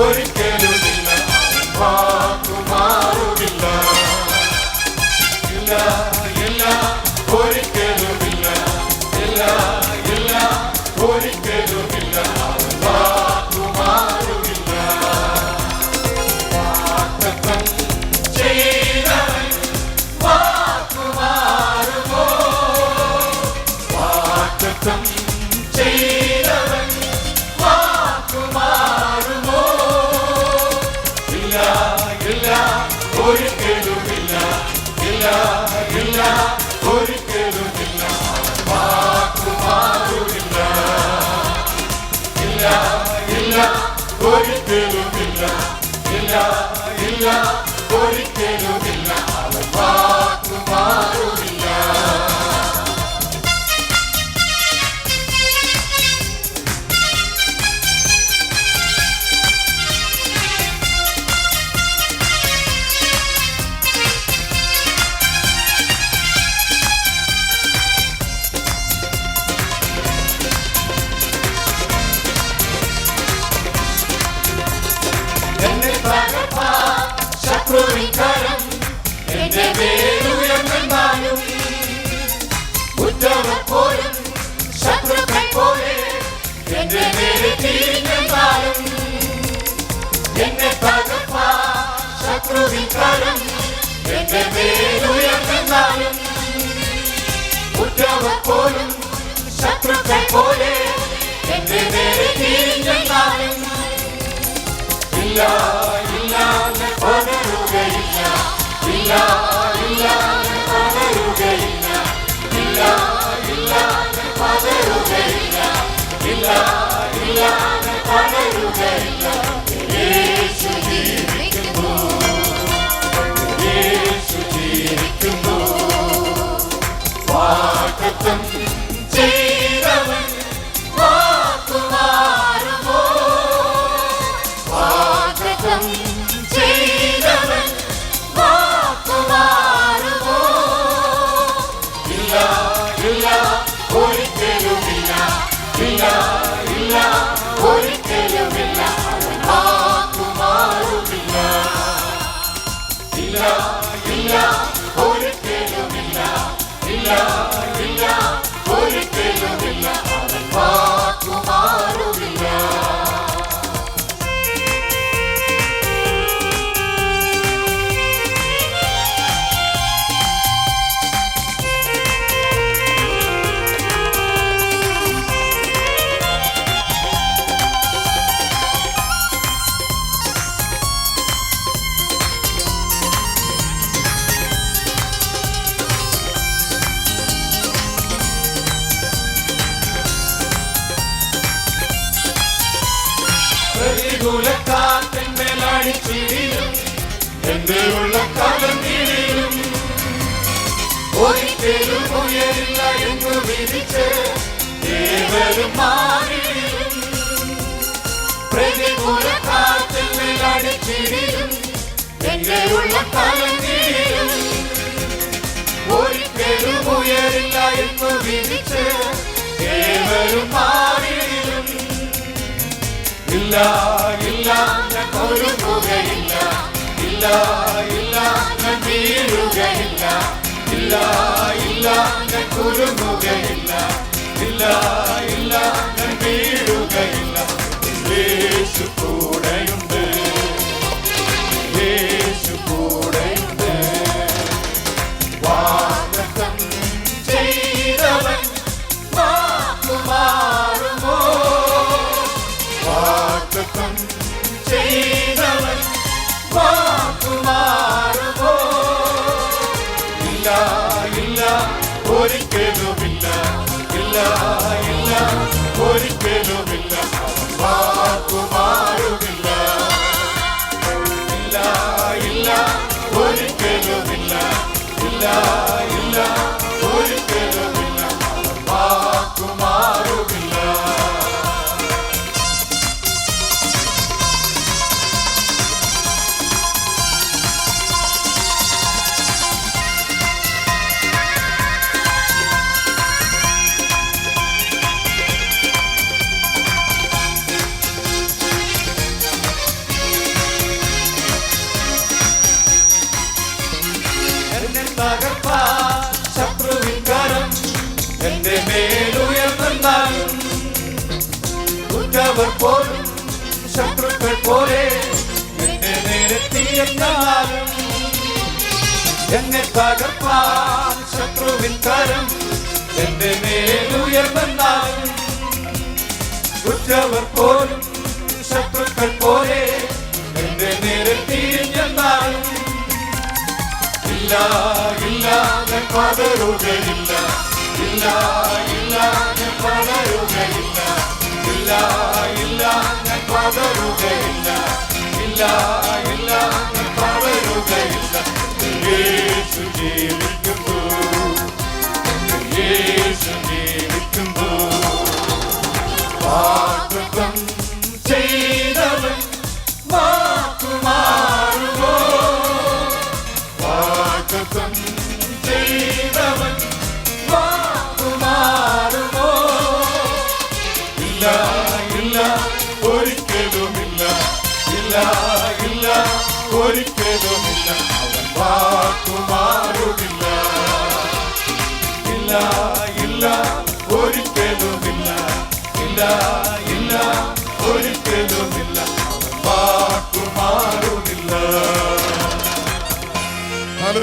ഒരിക്കലുമില്ല ഒരിക്കലുമില്ല ഇല്ല ഇല്ല ഒരിക്കലുമില്ല തിരിഞ്ഞാലും എന്നെ തകർപ്പാ ശത്രുവിൻ കരം. എന്റെ മേലുയർന്നാലും ഉറ്റവർ പോലും ശത്രുക്കൾ പോലെ എന്റെ മേലെ തിരിഞ്ഞാലും വാഗ്ദത്തം ചെയ്തവൻ വാക്കുമാറുമോ വാഗ്ദത്തം ചെയ്തവൻ വാക്കുമാറുമോ ഇല്ല ഇല്ല ഒരിക്കലുമില്ല. ഇല്ല ഇല്ല ഒരിക്കലുമില്ല. വാക്കുമാറുമില്ല ഇല്ല പ്രതികൂലക്കാറ്റെന്മേലടിച്ചിടിലും എന്റെ ഉള്ള കാലം നീളിലും ഒരിക്കലും ഉയരില്ല എന്ന് വിധിച്ച് ഏവരും മാറിയിലും. പ്രതികൂലക്കാറ്റെന്മേലടിച്ചിടിലും എന്റെ ഉള്ള കാലം നീളിലും ഒരിക്കലും എന്ന് വിധിച്ച് ഏവരും ഇല്ല ഇല്ല ഇല്ല ഇല്ല ഞാൻ വീഴുകയില്ല. ഇല്ല ഇല്ല ഞാൻ കുരുങ്ങുകയില്ല ഇല്ല ഇല്ല ഞാൻ വീഴുകയില്ല. യേശു കൂടെയുണ്ട്. യേശു കൂടെയുണ്ട്. വാഗ്ദത്തം ചെയ്തവൻ വാക്കുമാറുമോ വാഗ്ദത്തം ചെയ്തവൻ ഉറ്റവർ പോലും ശത്രുക്കൾ പോലെ എന്നെ നിരത്തിയെന്നാലും എന്നെ തകർപ്പാൻ ശത്രുവിൻ കരം എന്റെ മേലുയർന്നെന്നാലും ഉറ്റവർ പോലും ശത്രുക്കൾ പോലെ എന്റെ നിരത്തിയെന്നാലും ഇല്ല ഇല്ല പതറുകയില്ല ഇല്ല പതറുകയില്ല ഇല്ല ഇല്ല ഞാൻ പതറുകയില്ല യേശു ജീവിക്കുന്നു ഒരിക്കലുമില്ല അവൻ വാക്കുമാറുമില്ല